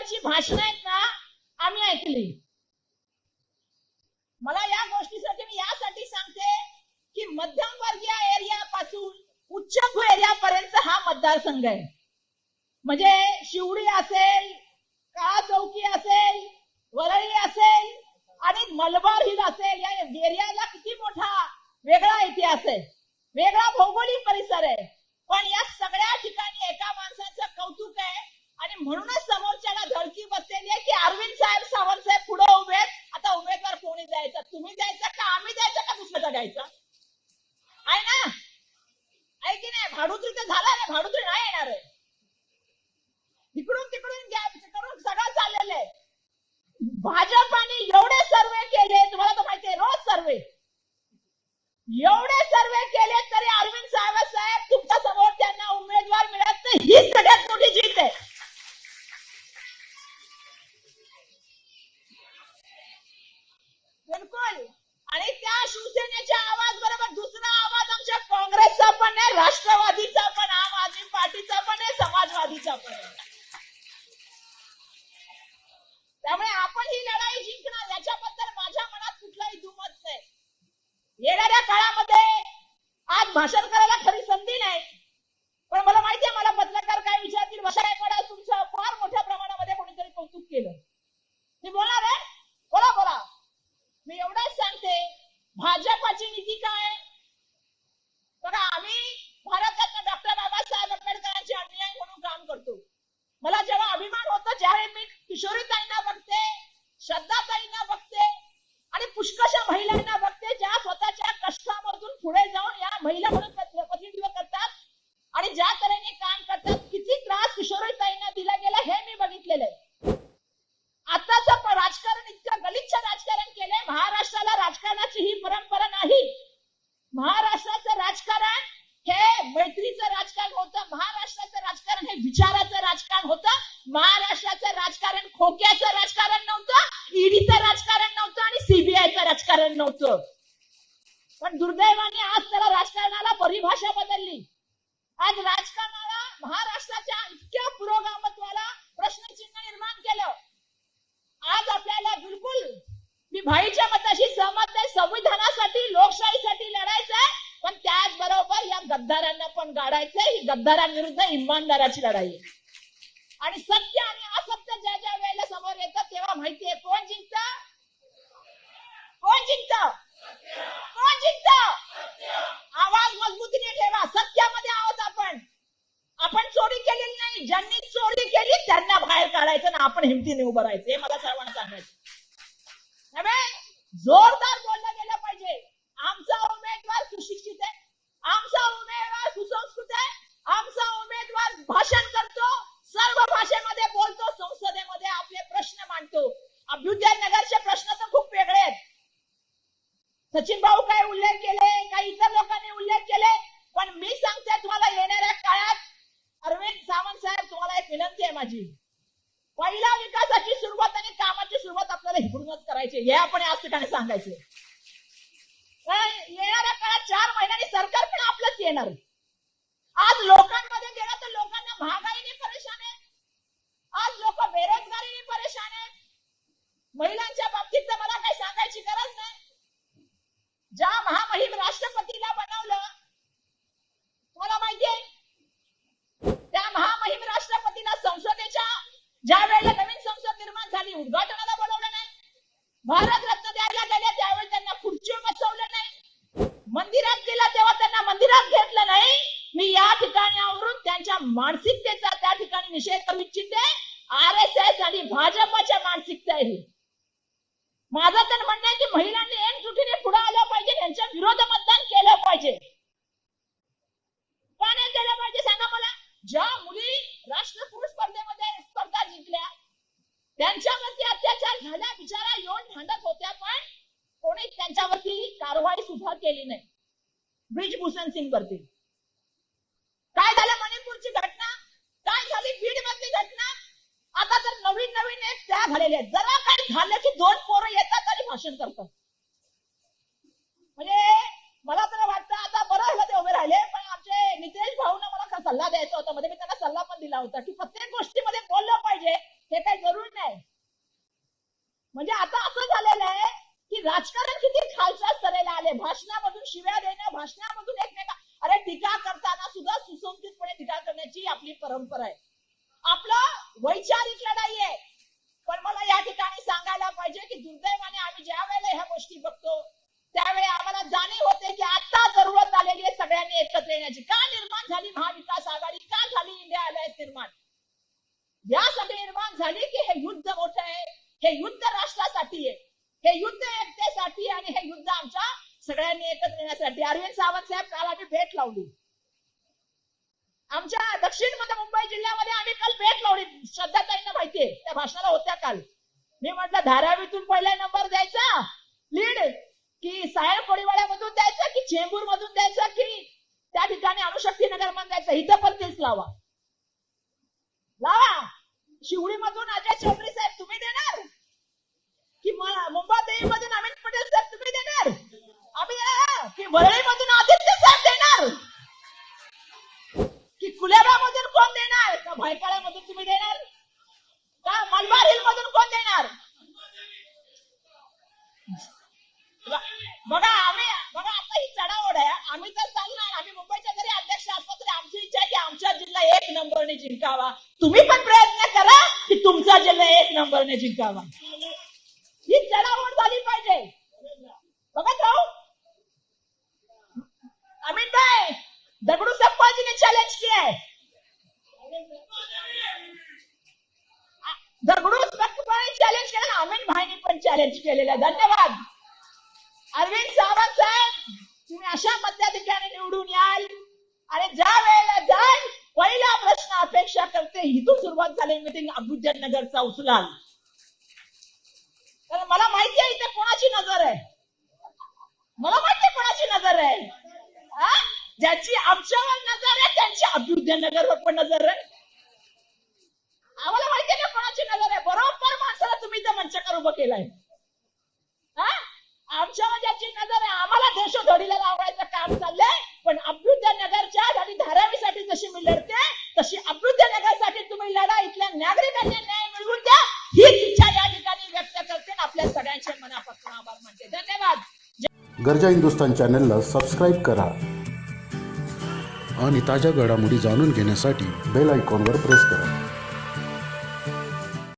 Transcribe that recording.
तुमची भाषण आहेत ना आम्ही ऐकली. मला या गोष्टीसाठी मी यासाठी सांगते की मध्यमवर्गीय एरिया पासून उच्च एरिया पर्यंत हा मतदारसंघ आहे. म्हणजे शिवडी असेल काळा चौकी असेल वरळी असेल आणि मलबार हिल असेल या एरियाला किती मोठा वेगळा इतिहास आहे. वेगळा भौगोलिक परिसर आहे. पण या सगळ्या ठिकाणी एका माणसाचं कौतुक आहे. आणि म्हणूनच समोरच्याला धडकी बसलेली आहे की अरविंद साहेब सावंत साहेब पुढे उभे आता उमेदवार कोणी द्यायचा? तुम्ही द्यायचा का? आम्ही द्यायचा का दुसऱ्याचा द्यायचा? आहे ना? आहे की नाही? भाडुत्री तर झाला नाही भाडुत्री नाही येणार आहे. इकडून तिकडून घ्या. तिकडून सगळं चाललेलं आहे. भाजपाने एवढे सर्वे केले तुम्हाला तर माहिती आहे रोज सर्वे. एवढे सर्वे केले तरी अरविंद साहेब तुमच्यासमोर त्यांना उमेदवार मिळत नाही ही सगळ्यात मोठी जीत आहे बिलकुल आणि त्या शिवसेनेच्या आवाज बरोबर दुसरा आवाज आमच्या काँग्रेसचा पण आहे राष्ट्रवादीचा पण आम आदमी पार्टीचा पण आहे समाजवादीचा पण आहे त्यामुळे आपण ही लढाई जिंकणार याच्याबद्दल माझ्या मनात कुठलाही दुमत नाही येणाऱ्या काळामध्ये आज भाषण करायला खरी संधी नाही पण मला माहिती आहे मला पत्रकार काय विचारतील भाषा गायकवाड तुमचं फार मोठ्या प्रमाणामध्ये कोणीतरी कौतुक केलं मी बोलणार आहे बोला बोला मी एवढंच सांगते भाजपाची नीती काय बघा आम्ही भारतरत्न डॉक्टर बाबासाहेब आंबेडकरांचे अनुयायी म्हणून काम करतो मला जेव्हा अभिमान होतो ज्यावेळी मी किशोरीताईंना बघते श्रद्धाताईंना बघते आणि पुष्कशा महिलांना बघते ज्या स्वतःच्या कष्टामधून पुढे जाऊन या महिला म्हणून प्रति- प्रतिनिधित्व करतात आणि ज्या तऱ्हेने काम करतात किती त्रास किशोरीताईंना दिला गेला हे मी बघितलेलं आहे. आताचं राजकारण इतकं गलिच्छ राजकारण केलंय महाराष्ट्राला राजकारणाची ही परंपरा नाही. महाराष्ट्राचं राजकारण हे मैत्रीचं राजकारण होतं महाराष्ट्राचं राजकारण हे विचाराचं राजकारण होतं महाराष्ट्राचं राजकारण खोक्याचं राजकारण नव्हतं ईडीचं राजकारण नव्हतं आणि सीबीआयचं राजकारण नव्हतं पण दुर्दैवाने आज त्याला राजकारणाला परिभाषा बदलली आज राजकारणाला महाराष्ट्राच्या इतक्या पुरोगामत्वाला प्रश्नचिन्ह निर्माण केलं. आज आपल्याला बिलकुल मी भाईच्या मताशी सहमत नाही. संविधानासाठी लोकशाहीसाठी लढायचंय आहे पण त्याचबरोबर या गद्दारांना पण गाडायचंय. ही गद्दारांविरुद्ध इमानदाराची लढाई आहे. आणि सत्य आणि असत्य ज्या ज्या वेळेला समोर येतं तेव्हा माहितीये कोण जिंकत? कोण जिंकत? कोण जिंकतं आवाज मजबूतीने ठेवा. सत्यामध्ये आहोत आपण. आपण चोरी केलेली नाही. ज्यांनी चोरी केली त्यांना बाहेर काढायचं ना आपण हिमतीने उभं राहायचं. हे मला सर्वांना सांगायचं जोरदार बोललं गेलं पाहिजे. आमचा उमेदवार सुशिक्षित आहे. आमचा उमेदवार सुसंस्कृत आहे. आमचा उमेदवार भाषण करतो सर्व भाषेमध्ये बोलतो संसदेमध्ये आपले प्रश्न मांडतो अभ्युदय नगरचे प्रश्न तर खूप वेगळे आहेत सचिन भाऊ काय उल्लेख केले काही इतर लोकांनी उल्लेख केले पण मी सांगते तुम्हाला येणाऱ्या काळात अरविंद सावंत साहेब तुम्हाला एक विनंती आहे माझी. पहिला विकासाची सुरुवात आणि कामाची सुरुवात आपल्याला हिकडूनच करायची हे आपण याच ठिकाणी सांगायचे येणाऱ्या काळात चार महिन्यांनी सरकार पण आपलंच येणार आहे. आज लोकांमध्ये गेलं तर लोकांना महागाईने परेशान आहे आज लोक बेरोजगारीने परेशान आहेत महिलांच्या बाबतीत तर मला काही सांगायची गरज नाही ज्या महामहिम राष्ट्रपतीला बनवलं तुम्हाला माहिती आहे त्या महामहिम राष्ट्रपतीला संसदेच्या ज्या वेळेला नवीन संसद निर्माण झाली उद्घाटनाला बोलवलं नाही भारत रत्न द्यायला गेले त्यावेळी त्यांना खुर्चीवर बसवलं नाही मंदिरात गेला तेव्हा त्यांना मंदिरात घेतलं नाही मी या ठिकाणावरून त्यांच्या मानसिकतेचा त्या ठिकाणी निषेध करू इच्छिते. आर एस एस आणि भाजपच्या मानसिकता आहे ही माझं तर म्हणणं आहे की महिलांनी एकजुटीने पुढे आलं पाहिजे त्यांच्या विरोध मतदान केलं पाहिजे. का नाही केलं पाहिजे सांगा मला? ज्या मुली राष्ट्रकुल स्पर्धेमध्ये स्पर्धा जिंकल्या त्यांच्यावरती अत्याचार झाल्या बिचारा येऊन भांडत होत्या पण कोणी त्यांच्यावरती कारवाई सुद्धा केली नाही. ब्रिजभूषण सिंग वरती. घटना. आता तर नवीन नवीन एक त्या झालेल्या जरा काही झालं की दोन पोरं येतात आणि भाषण करतात. म्हणजे मला तर वाटतं आता बरं झालं ते उभे राहिले पण आमचे नितेश भाऊना मला सल्ला द्यायचा होता? मध्ये मी त्यांना सल्ला पण दिला होता की प्रत्येक गोष्टीमध्ये बोललं पाहिजे हे काही जरुरी नाही. म्हणजे आता असं झालेलं आहे की राजकारण किती खालच्या स्तरेला आले. भाषणामधून शिव्या देणं भाषणामधून एकमेका अरे टीका करताना सुद्धा सुसंस्कृतपणे टीका करण्याची आपली परंपरा आहे. वैचारिक लढाई आहे पण मला या ठिकाणी सांगायला पाहिजे की दुर्दैवाने आम्ही ज्या वेळेला ह्या गोष्टी बघतो त्यावेळी आम्हाला जाणीव होते की आता जरूरत आलेली आहे सगळ्यांनी एकत्र येण्याची. का निर्माण झाली महाविकास आघाडी? का झाली इंडिया अलायन्स निर्माण? या सगळी निर्माण झाली की हे युद्ध मोठं आहे हे युद्ध राष्ट्रासाठी आहे हे युद्ध एकतेसाठी आणि हे युद्ध आमच्या सगळ्यांनी एकत्र येण्यासाठी. अरविंद सावंत साहेब काल आम्ही भेट लावली. आमच्या दक्षिण मध्य मुंबई जिल्ह्यामध्ये आम्ही काल भेट लावली. श्रद्धाताईंना माहितीये त्या भाषणाला होत्या काल. मी म्हटलं धारावीतून पहिला नंबर द्यायचा? लीड की सायन कोळीवाड्यामधून द्यायचा की चेंबूर मधून द्यायचा की त्या ठिकाणी अणुशक्ती नगरमध्ये द्यायचा? इथं पण तेच लावा. लावा. शिवडी मधून अजय चौधरी साहेब तुम्ही देणार की मुंबई देवी मधून अमित पटेल साहेब तुम्ही देणार आम्ही देणार की वरळी मधून आदित्य साहेब देणार की कुलेबा मधून कोण देणार का भायखळा मधून तुम्ही देणार का मलबार हिल मधून कोण देणार बघा आम्ही बघा आता ही चढाओढ आहे आम्ही तर चालणार आम्ही मुंबईच्या जरी अध्यक्ष असलो तरी आमची इच्छा आहे की आमचा जिल्हा एक नंबरने जिंकावा तुम्ही पण प्रयत्न करा की तुमचा जिल्हा एक नंबरने जिंकावा. ही चढावड झाली पाहिजे. बघत राहू अमित भाई दगडू सप्पा चॅलेंज ने चैलेंज किया है दगडू सप्पाने चॅलेंज केलं अमित भाईने पण चॅलेंज केलेला. धन्यवाद. अरविंद सावंत साहेब तुम्ही अशा मध्याधिकाने निवडून याल. आणि ज्या वेळेला जाल पहिला प्रश्न अपेक्षा करते. इथून सुरुवात झाली मिटिंग अबुजन नगरचा उचलाल. तर मला माहिती आहे इथे कोणाची नजर आहे? मला माहिती आहे कोणाची नजर आहे? ज्याची आमच्यावर नजर आहे त्यांची अभ्युदय नगरवर पण नजर आहे. आम्हाला माहिती आहे ना कोणाची नजर आहे? बरोबर माणसाला तुम्ही त्या मंचकर उभं केलंय. हा? आमच्यावर ज्याची नजर आहे आम्हाला देशोधडीला लावायचं काम चाललंय. पण अभ्युदय नगरच्या आणि धारावीसाठी जशी मी लढते तशी अभ्युदय नगरसाठी तुम्ही लढा. इथल्या नागरिकांना न्याय मिळवून द्या. हीच इच्छा या ठिकाणी व्यक्त करते. आणि आपल्या सगळ्यांचे मनापासून आभार मानते. धन्यवाद. गरजा हिंदुस्तान चॅनलला सबस्क्राईब करा. आणि ताज्या घडामोडी जाणून घेण्यासाठी बेल आयकॉनवर प्रेस करा.